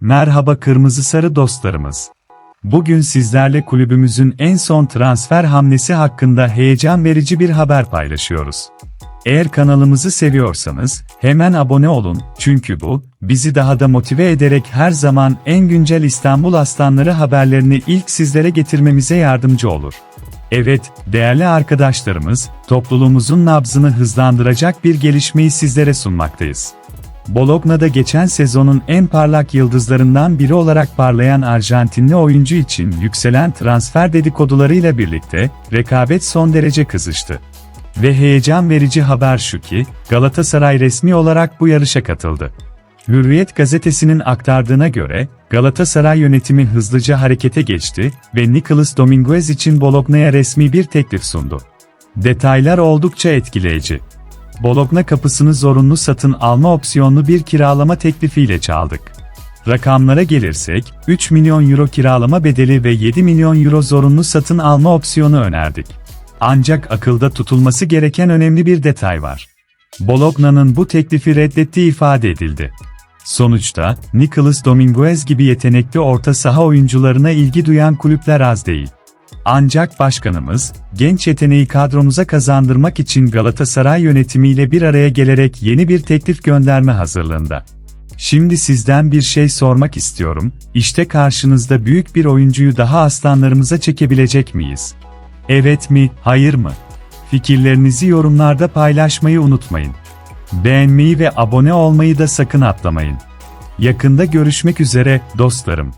Merhaba kırmızı sarı dostlarımız. Bugün sizlerle kulübümüzün en son transfer hamlesi hakkında heyecan verici bir haber paylaşıyoruz. Eğer kanalımızı seviyorsanız hemen abone olun çünkü bu bizi daha da motive ederek her zaman en güncel İstanbul Aslanları haberlerini ilk sizlere getirmemize yardımcı olur. Evet, değerli arkadaşlarımız, topluluğumuzun nabzını hızlandıracak bir gelişmeyi sizlere sunmaktayız. Bologna'da geçen sezonun en parlak yıldızlarından biri olarak parlayan Arjantinli oyuncu için yükselen transfer dedikodularıyla birlikte rekabet son derece kızıştı. Ve heyecan verici haber şu ki, Galatasaray resmi olarak bu yarışa katıldı. Hürriyet gazetesinin aktardığına göre, Galatasaray yönetimi hızlıca harekete geçti ve Nicolas Dominguez için Bologna'ya resmi bir teklif sundu. Detaylar oldukça etkileyici. Bologna kapısını zorunlu satın alma opsiyonlu bir kiralama teklifiyle çaldık. Rakamlara gelirsek, 3 milyon euro kiralama bedeli ve 7 milyon euro zorunlu satın alma opsiyonu önerdik. Ancak akılda tutulması gereken önemli bir detay var. Bologna'nın bu teklifi reddettiği ifade edildi. Sonuçta, Nicolas Dominguez gibi yetenekli orta saha oyuncularına ilgi duyan kulüpler az değil. Ancak başkanımız, genç yeteneği kadromuza kazandırmak için Galatasaray yönetimiyle bir araya gelerek yeni bir teklif gönderme hazırlığında. Şimdi sizden bir şey sormak istiyorum, işte karşınızda büyük bir oyuncuyu daha aslanlarımıza çekebilecek miyiz? Evet mi, hayır mı? Fikirlerinizi yorumlarda paylaşmayı unutmayın. Beğenmeyi ve abone olmayı da sakın atlamayın. Yakında görüşmek üzere, dostlarım.